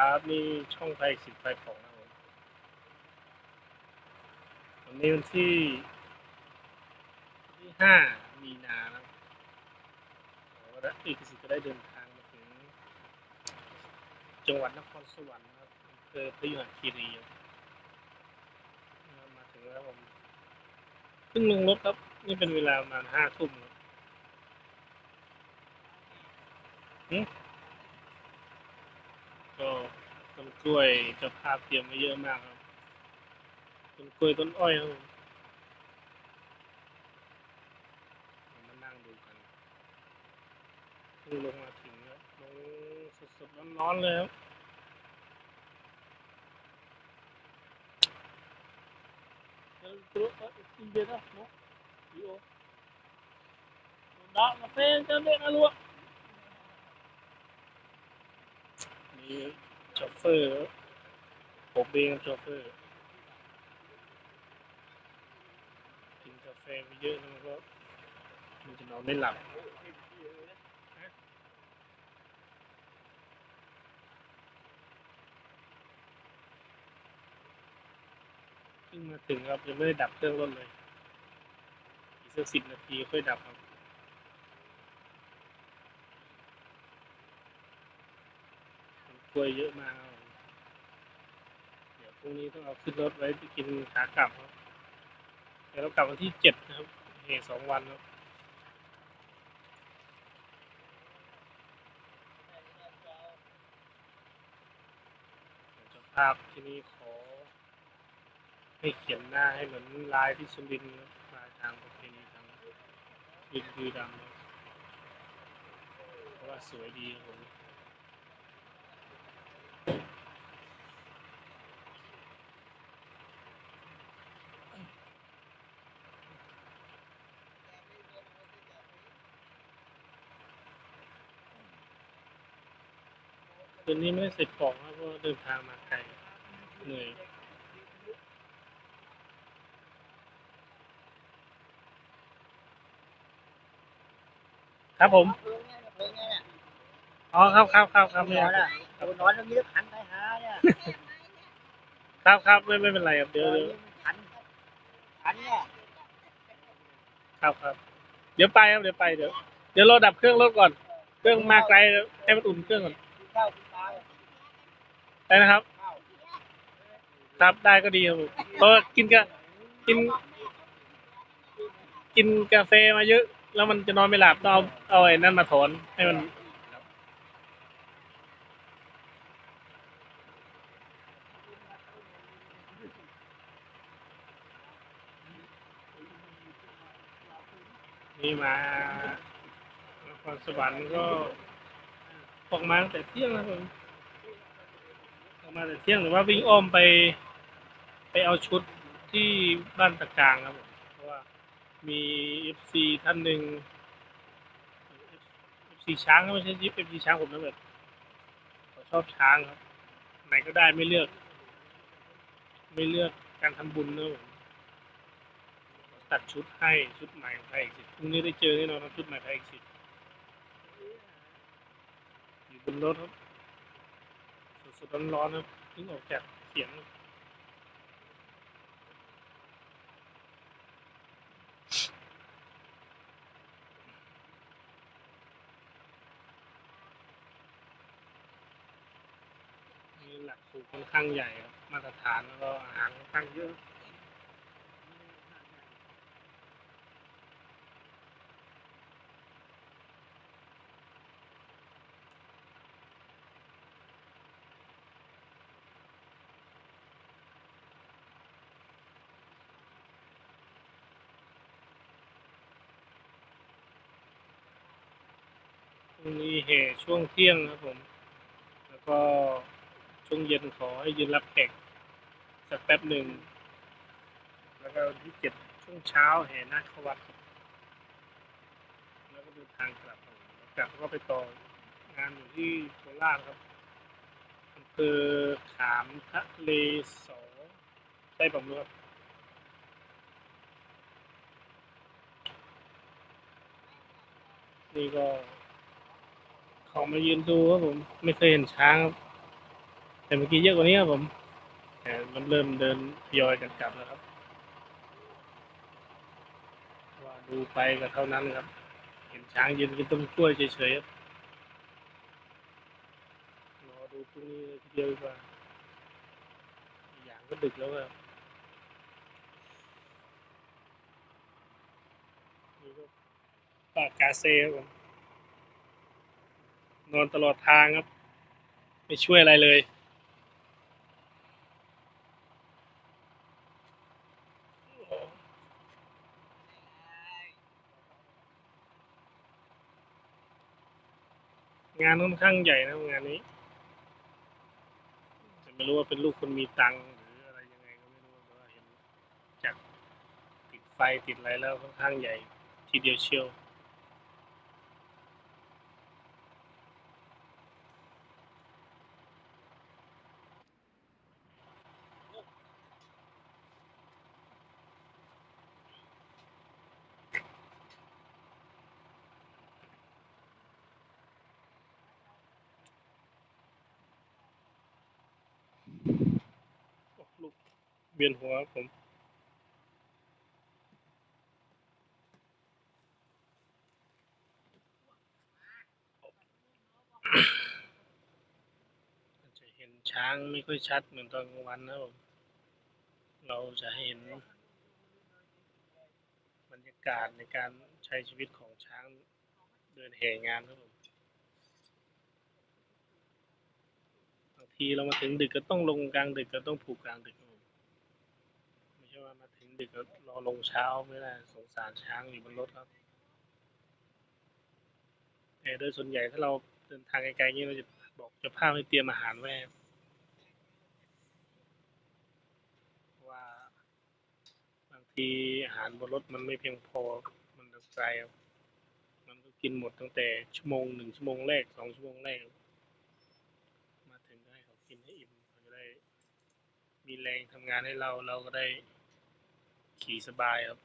ครับนี่ช่องไทยสิบไฟของนะครับผมวันนี้วันที่ที่ห้ามีนานะครับแล้วอีกสิก็ได้เดินทางมาถึง จังหวัดนครสวรรค์นะครับอำเภอพยุหคีรีมาถึงแล้วผมเพิ่งลงรถครับนี่เป็นเวลาประมาณห้าทุ่มครับหึก็ต้น กล้วยเจะภาพเตรียมไว้เยอะมากครับต้นกล้วยต้นอ้อยครับผมมานั่งดูกันเพิ่งลงมาถึงครับลงสดๆร้อนๆเลยครับ Dentro in vera, no? Io. Non dà la pensa bene allora. มีโชเฟอร์ ครับผมเองโชเฟอร์กินกาแฟไปเยอะแล้วมันก็มันจะนอนไม่หลับเพิ่งมาถึงครับยังไม่ได้ดับเครื่องรถเลย อีกสักสิบนาทีค่อยดับครับมัน กล้วยเยอะมากเดี๋ยวพรุ่งนี้ต้องเอาขึ้นรถไว้ไปกินขากลับครับเดี๋ยวเรากลับวันที่เจ็ดนะครับเหตุสองวันครับเดี๋ยวเจ้าภาพที่นี่ขอให้เขียนหน้าให้เหมือนลายที่สุรินทร์ลายทางประเพณีทางยืนคือดำครับเพราะว่าสวยดีครับผม คืนนี้ไม่ได้ใส่ปลอกครับเพราะว่าเดินทางมาไกลเหนื่อยครับผมเพลิงเนี่ยเพลิงเนี่ยอ๋อครับครับครับครับนไม่อนเป็นไรอะตัวนอนตรงนี้ขันไปหาเนี่ยครับครับไม่ไม่เป็นไรครับเดี๋ยวเดี๋ยวขันขันเนี่ยครับครับเดี๋ยวไปครับเดี๋ยวไปเดี๋ยวเดี๋ยวเราดับเครื่องรถก่อน เครื่องมาไกลให้มันอุ่นเครื่องก่อน กินข้าวกินปลา ได้นะครับ ครับได้ก็ดีครับผมเพราะว่ากินกะกิน กินกาแฟมาเยอะ แล้วมันจะนอนไม่หลับต้องเอาเอาไอ้นั่นมาถอนให้มัน นี่มานครสวรรค์ก็ออกมาตั้งแต่เที่ยงนะครับผม มาแต่เที่ยงหรือว่าวิ่งอ้อมไป ไปเอาชุดที่บ้านตะกลางครับผมเพราะว่ามีเอฟซีท่านหนึ่งเอฟซีช้างก็ไม่ใช่ยิปเอฟซีช้างผมนะแบบเขาชอบช้างครับ ไหนก็ได้ไม่เลือก ไม่เลือกการทำบุญนะผมตัดชุดให้ชุดใหม่ให้อีกสิพรุ่งนี้ได้เจอแน่นอนครับชุดใหม่ให้อีกสิอยู่บนรถครับ ดๆร้อนๆนะเพิ่งออกจากเสียงนี่หลักสูตรค่อนข้างใหญ่ครับมาตรฐานแล้วก็อาหารค่อนข้างเยอะ พรุ่งนี้เหช่วงเที่ยงครับผม แล้วก็ช่วงเย็นขอให้ยืนรับแขกสักแป๊บหนึ่ง แล้วก็ที่เจ็ดช่วงเช้าแห่นาคขวัด แล้วก็เดินทางกลับครับผมกลับก็ไปต่องานอยู่ที่โคราชครับอำเภอขามทะเลสอใช่ผมรู้ครับนี่ก็ เขามายืนดูครับผม ไม่เคยเห็นช้างครับ แต่เมื่อกี้เยอะกว่านี้ครับผมแต่มันเริ่มเดินทยอยกันกลับแล้วครับ ว่าดูไปก็เท่านั้นครับ เห็นช้างยืนกินต้นกล้วยเฉยๆครับรอดูพรุ่งนี้เยทีเดียวดีกว่าอีกอย่างก็ดึกแล้วครับนี่ก็ปากกาเซ่ครับผม นอนตลอดทางครับ ไม่ช่วยอะไรเลย งานค่อนข้างใหญ่นะงานนี้แต่ไม่รู้ว่าเป็นลูกคนมีตังค์หรืออะไรยังไงก็ไม่รู้แต่ว่าเห็นจากติดไฟติดอะไรแล้วค่อนข้างใหญ่ทีเดียวเชียว เวียนหัวครับผมจะเห็นช้างไม่ค่อยชัดเหมือนตอนกลางวันนะผมเราจะเห็น บรรยากาศในการใช้ชีวิตของช้างเดินแห่งานครับผมบางทีเรามาถึงดึกก็ต้องลงกลางดึกก็ต้องผูกกลางดึกครับผมไม่ใช่ว่ามาถึง ดึกก็รอลงเช้าไม่ได้สงสารช้างอยู่บนรถครับแต่โดยส่วนใหญ่ถ้าเราเดินทางไกลๆอย่างนี้เราจะบอกจะพาพให้เตรียมอาหารไว้ว่า บางทีอาหารบนรถมันไม่เพียงพอมันไกลครับมันก็กินหมดตั้งแต่ชั่วโมงหนึ่งชั่วโมงแรกสองชั่วโมงแรกมาถึงก็ให้เขากินให้อิ่มเขาจะได้ มีแรงทำงานให้เราเราก็ได้ ขี่สบายครับ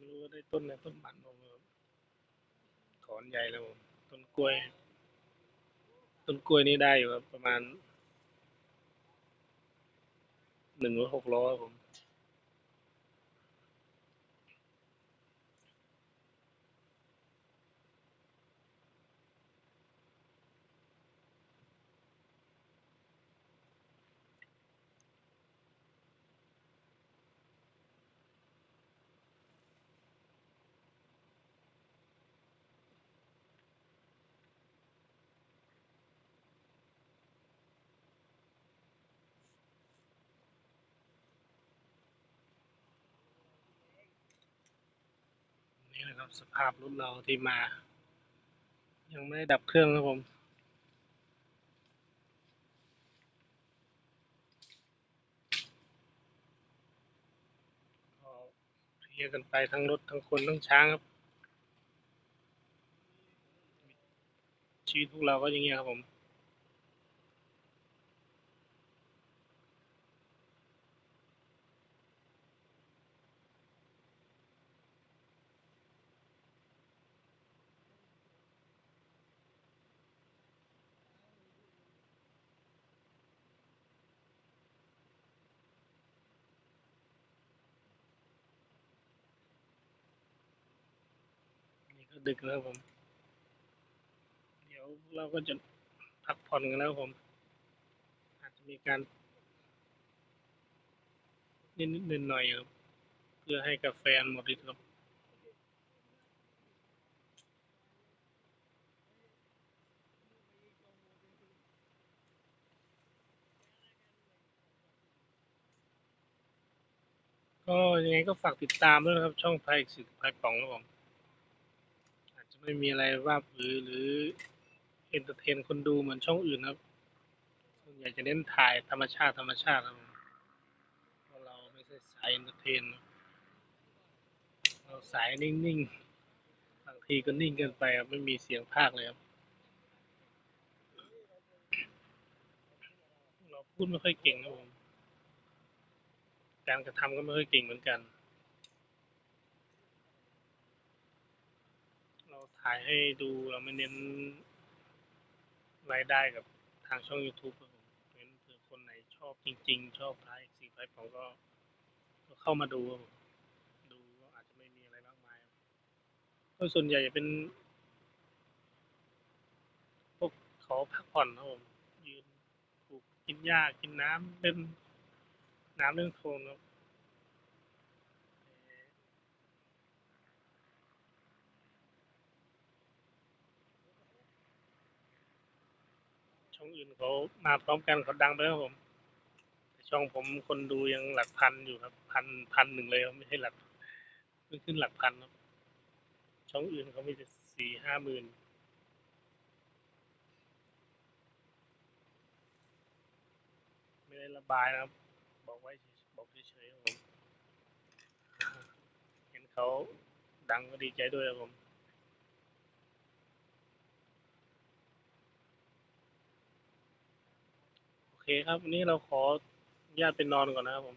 รู้ว่าได้ต้นอะไรต้นมันผมครับถอนใหญ่แล้วผมต้นกล้วย ต้นกล้วยนี่ได้อยู่ครับประมาณหนึ่งรถหกล้อครับผม นะครับ สภาพรถเราที่มา ยังไม่ได้ดับเครื่องครับผมเพลียกันไปทั้งรถทั้งคนทั้งช้างครับ ชีวิตพวกเราก็อย่างเงี้ยครับผม ดึกแล้วผม เดี๋ยวเราก็จะพักผ่อนกันแล้วผม อาจจะมีการนิดๆหน่อยๆครับ เพื่อให้กาแฟหมดฤทธิ์ครับก็ยังไงก็ฝากติดตามด้วยนะครับ ช่องไพสิทธิ์ไพป่องครับผม ไม่มีอะไรว่าบหรือหรือเอนเตอร์เทนคนดูเหมือนช่องอื่นครับส่วนใหญ่จะเน้นถ่ายธรรมชาติธรรมชาติครับเราเราไม่ใช่สายเอนเตอร์เทนเราสายนิ่งๆบางทีก็นิ่งเกินไปครับไม่มีเสียงพากย์เลยครับเราพูดไม่ค่อยเก่งนะผมการกระทำก็ไม่ค่อยเก่งเหมือนกัน เรา ถ่ายให้ดูเราไม่เน้นรายได้กับทางช่อง YouTube ครับผมเน้นเผื่อคนไหนชอบจริง ๆ ชอบท้ายสีไฟผมก็ก็เข้ามาดูครับผมดูก็อาจจะไม่มีอะไรมากมายครับก็ส่วนใหญ่จะเป็นพวกเขาพักผ่อนครับผมยืนปลูกกินหญ้ากินน้ำเล่นน้ำเล่นโคลนครับเอ่อ ช่องอื่นเขามาพร้อมกันเขาดังไปแล้วครับผมแต่ช่องผมคนดูยังหลักพันอยู่ครับ พันพันหนึ่งเลยครับไม่ใช่หลักไม่ขึ้นหลักพันครับ ช่องอื่นเขามีแต่สี่ห้าหมื่นไม่ได้ระบายนะครับ บอกไว้บอกเฉยๆครับผม เห็นเขาดังก็ดีใจด้วยครับผม โอ เคครับวันนี้เราขออนุญาตไปนอนก่อนนะครับผม